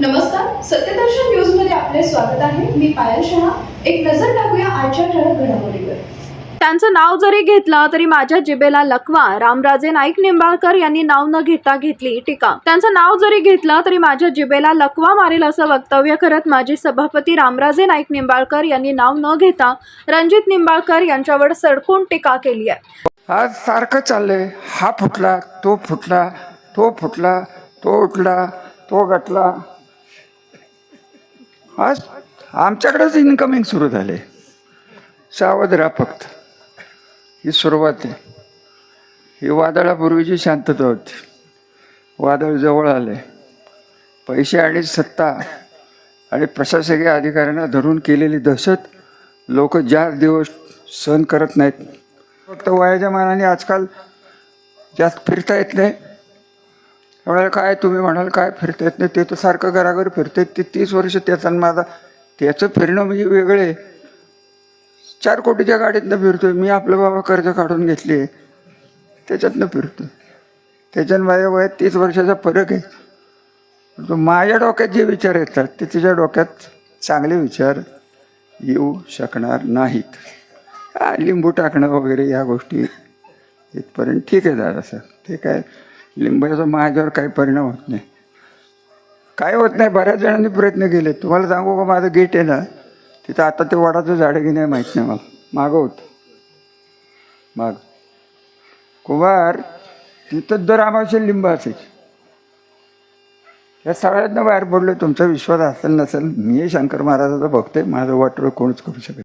नमस्कार सत्यदर्शन न्यूजमध्ये आपले स्वागत आहे. मी पायल शहा. एक नजर टाकूया आजच्या ठळक घडामोडीवर. त्यांचं नाव जरी घेतलं तरी माझ्या जिबेला लकवा रामराजे नाईक निंबाळकर यांनी नाव न घेता घेतली टीका. त्यांचं नाव जरी घेतलं तरी माझ्या जिबेला लकवा मारेल असं वक्तव्य करत माजी सभापती रामराजे नाईक निंबाळकर यांनी नाव न घेता रणजित निंबाळकर यांच्यावर सडकून टीका केली आहे. आज सारखं चाललंय. हा फुटला तो फुटला तो फुटला तो उठला तो गटला. आज आमच्याकडेच इन्कमिंग सुरू झाले. सावध राहा फक्त. ही सुरुवात आहे. ही वादळापूर्वीची शांतता होती. वादळ जवळ आले. पैसे आणि सत्ता आणि प्रशासकीय अधिकाऱ्यांना धरून केलेली दहशत लोक ज्या दिवस सहन करत नाहीत. फक्त वयाच्या मानाने आजकाल जास्त फिरता येत नाही. त्यामुळे काय तुम्ही म्हणाल काय फिरता येत नाही ते तर सारखं घराघर फिरते ते तीस वर्ष त्याचा आणि माझा. त्याचं फिरणं म्हणजे वेगळे चार कोटीच्या गाडीतनं फिरतोय मी आपलं बाबा कर्ज काढून घेतली. आहे त्याच्यातनं फिरतो त्याच्यानं माझ्या वयात तीस वर्षाचा फरक आहे. माझ्या डोक्यात जे विचार येतात ते तिच्या डोक्यात चांगले विचार येऊ शकणार नाहीत. लिंबू टाकणं वगैरे या गोष्टी इथपर्यंत. ठीक आहे दादा सर ठीक आहे. लिंबाचा माझ्यावर काही परिणाम होत नाही. काय होत नाही बऱ्याच जणांनी प्रयत्न केले. तुम्हाला सांगू का माझं गेट आहे ना? तिथं आता ते वडाचं झाड की नाही माहीत नाही मला. मागं होतं. माग. कुमार तिथं दर आम्हाला लिंब असायची. या सगळ्यांना बाहेर पडलो तुमचा विश्वास असेल नसेल मी शंकर महाराजाचा भक्त आहे माझं वाटोळ कोणच करू शकत